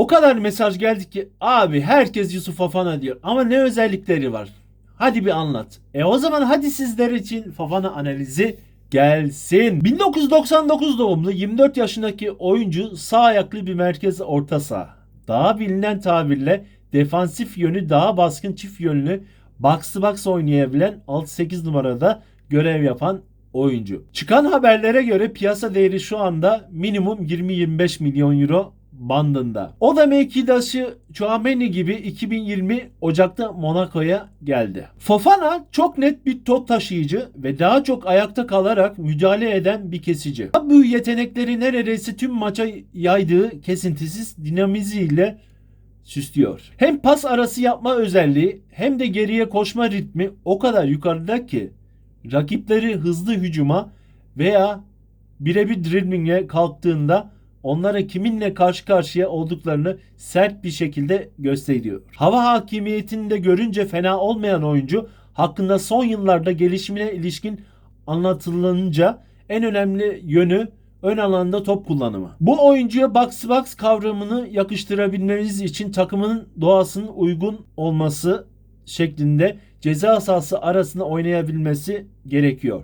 O kadar mesaj geldi ki abi herkes Yusuf Fofana diyor ama ne özellikleri var? Hadi bir anlat. E o zaman hadi sizler için Fofana analizi gelsin. 1999 doğumlu 24 yaşındaki oyuncu sağ ayaklı bir merkez orta saha. Daha bilinen tabirle defansif yönü daha baskın çift yönlü box to box oynayabilen 6-8 numarada görev yapan oyuncu. Çıkan haberlere göre piyasa değeri şu anda minimum 20-25 milyon euro bandında. O da mevkidaşı Chouameni gibi 2020 Ocak'ta Monaco'ya geldi. Fofana çok net bir top taşıyıcı ve daha çok ayakta kalarak müdahale eden bir kesici. Bu yetenekleri neredeyse tüm maça yaydığı kesintisiz dinamiziyle süslüyor. Hem pas arası yapma özelliği hem de geriye koşma ritmi o kadar yukarıda ki rakipleri hızlı hücuma veya birebir driblinge kalktığında onlara kiminle karşı karşıya olduklarını sert bir şekilde gösteriyor. Hava hakimiyetini de görünce fena olmayan oyuncu hakkında son yıllarda gelişimine ilişkin anlatılınca en önemli yönü ön alanda top kullanımı. Bu oyuncuya box box kavramını yakıştırabilmemiz için takımının doğasının uygun olması şeklinde ceza sahası arasında oynayabilmesi gerekiyor.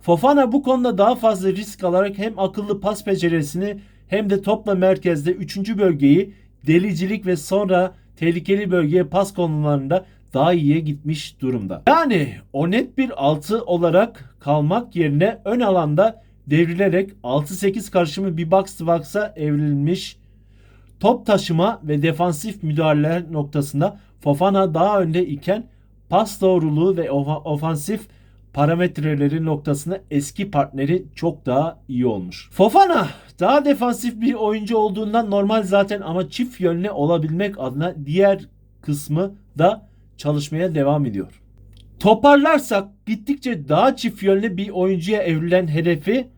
Fofana bu konuda daha fazla risk alarak hem akıllı pas becerisini hem de topla merkezde 3. bölgeyi delicilik ve sonra tehlikeli bölgeye pas konularında daha iyiye gitmiş durumda. Yani o net bir 6 olarak kalmak yerine ön alanda devrilerek 6-8 karşımı bir box to box'a evrilmiş top taşıma ve defansif müdahaleler noktasında Fofana daha önde iken pas doğruluğu ve ofa- ofansif parametreleri noktasında eski partneri çok daha iyi olmuş. Fofana daha defansif bir oyuncu olduğundan normal zaten ama çift yönlü olabilmek adına diğer kısmı da çalışmaya devam ediyor. Toparlarsak gittikçe daha çift yönlü bir oyuncuya evrilen hedefi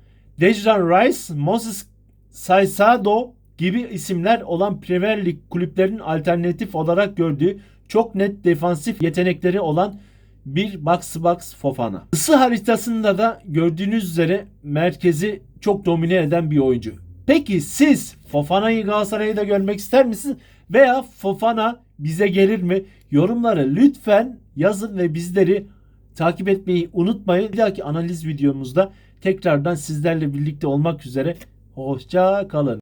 Dejan Rice, Moses Saisado gibi isimler olan Premier Lig kulüplerinin alternatif olarak gördüğü çok net defansif yetenekleri olan bir box box Fofana. Isı haritasında da gördüğünüz üzere merkezi çok domine eden bir oyuncu. Peki siz Fofana'yı Galatasaray'da görmek ister misiniz? Veya Fofana bize gelir mi? Yorumlara lütfen yazın ve bizleri takip etmeyi unutmayın. Bir dahaki analiz videomuzda tekrardan sizlerle birlikte olmak üzere. Hoşça kalın.